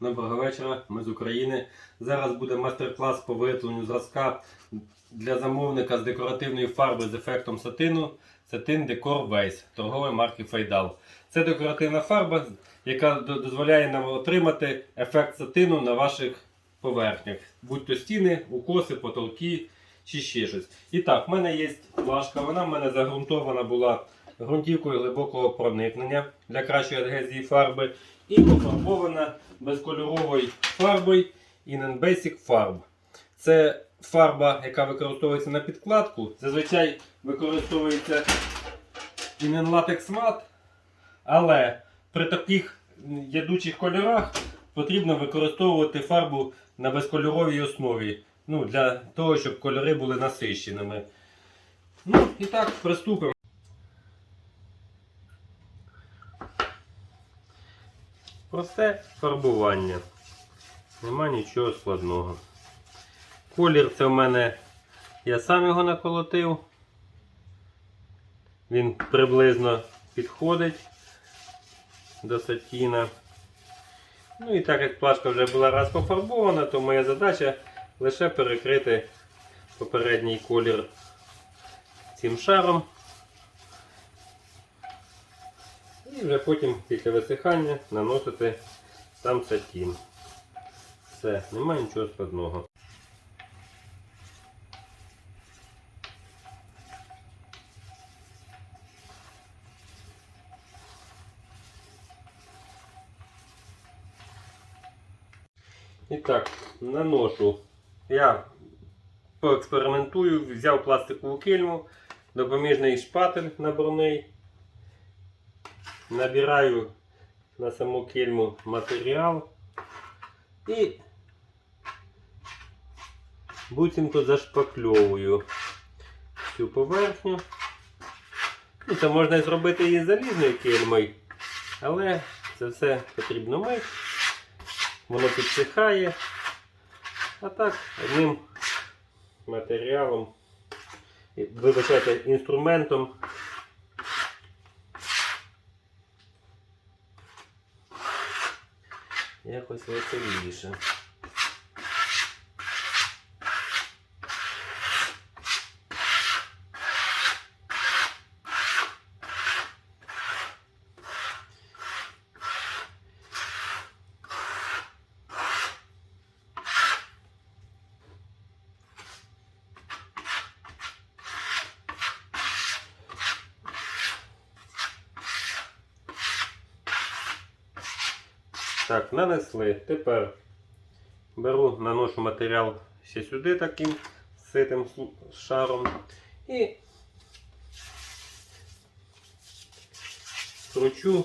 Доброго вечора, ми з України. Зараз буде майстер-клас по виготовленню зразка для замовника з декоративної фарби з ефектом сатину. Сатин Декор Вейс торгової марки Фейдал. Це декоративна фарба, яка дозволяє нам отримати ефект сатину на ваших поверхнях, будь то стіни, укоси, потолки чи ще щось. І так, в мене є плашка, вона в мене загрунтована була ґрунтівкою глибокого проникнення для кращої адгезії фарби і пофарбована безкольоровою фарбою Innen Basic Farb. Це фарба, яка використовується на підкладку. Зазвичай використовується Innen Latex Matte, але при таких ядучих кольорах потрібно використовувати фарбу на безкольоровій основі. Ну, для того, щоб кольори були насищеними. Ну, і так, приступимо. Просте фарбування. Нема нічого складного. Колір це в мене я сам його наколотив. Він приблизно підходить до сатіна. Ну і так як плашка вже була раз пофарбована, то моя задача лише перекрити попередній колір цим шаром. І вже потім після висихання наносити сам сатін. Все, немає нічого складного. І так, наношу. Я поекспериментую, взяв пластикову кильму, допоміжний шпатель наборний. Набираю на саму кильму матеріал і буцімто зашпакльовую цю поверхню. Ну, Це можна і зробити і залізною кильмою, але це все потрібно мити. Воно підсихає. А так, одним матеріалом, вибачайте, інструментом якось веселіше. Так, нанесли. Тепер беру, наношу матеріал ще сюди таким ситим шаром і кручу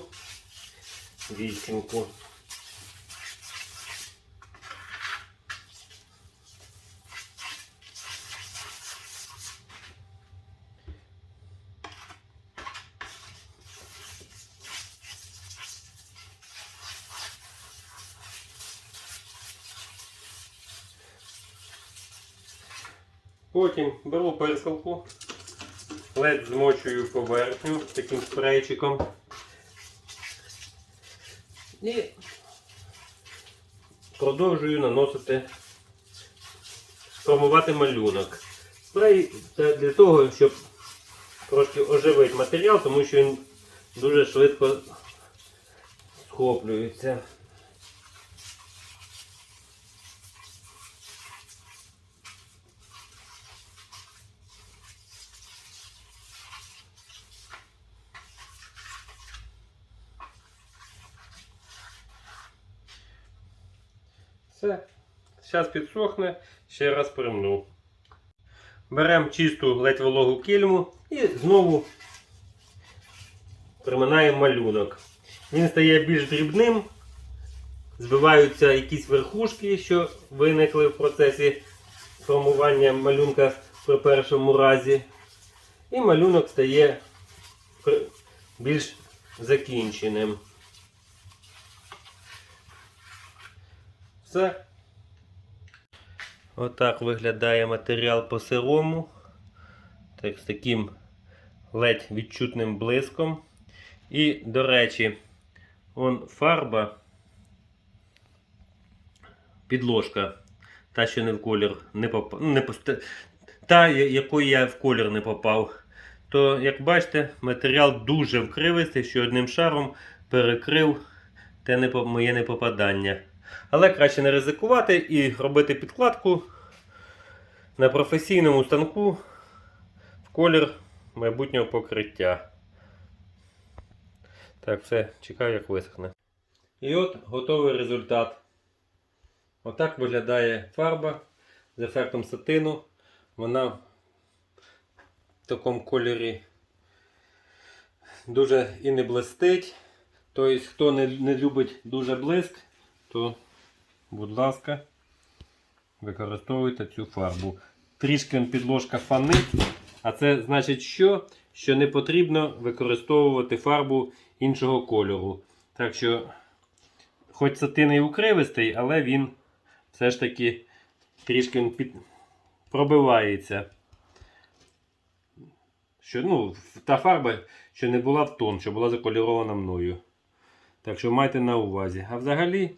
вісімку. Потім беру персилку, ледь змочую поверхню таким спрейчиком. І продовжую наносити, формувати малюнок. Спрей це для того, щоб трошки оживити матеріал, тому що він дуже швидко схоплюється. Все. Зараз підсохне, ще раз примну. Беремо чисту ледь вологу кільму і знову приминаємо малюнок. Він стає більш дрібним, збиваються якісь верхушки, що виникли в процесі формування малюнка при першому разі. І малюнок стає більш закінченим. Все. Отак виглядає матеріал по сирому. Так, з таким ледь відчутним блиском. І, до речі, он фарба підложка. Та, що не в колір не попав. Не пост- та, я- якої я в колір не попав. То, як бачите, матеріал дуже вкривистий, що одним шаром перекрив те моє непопадання. Але краще не ризикувати і робити підкладку на професійному станку в колір майбутнього покриття. Так, все, чекаю, як висохне. І от готовий результат. Отак виглядає фарба з ефектом сатину. Вона в такому кольорі дуже і не блистить. Тобто, хто не, не любить дуже блиск, то, будь ласка, використовуйте цю фарбу. Трішки підложка фанить, а це значить що? Що не потрібно використовувати фарбу іншого кольору. Так що, хоч сатин і укривистий, але він все ж таки трішки під... пробивається. Що, ну, та фарба, що не була в тон, що була закольорована мною. Так що майте на увазі. А взагалі,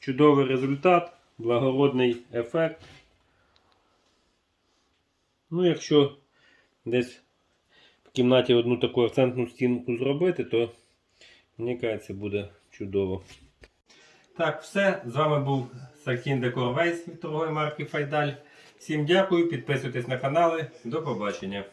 чудовий результат, благородний ефект. Ну, якщо десь в кімнаті одну таку акцентну стінку зробити, то мені кажеться, буде чудово. Так, все. З вами був Сакін Декор Вейс від торгової марки Файдаль. Всім дякую, підписуйтесь на канали. До побачення.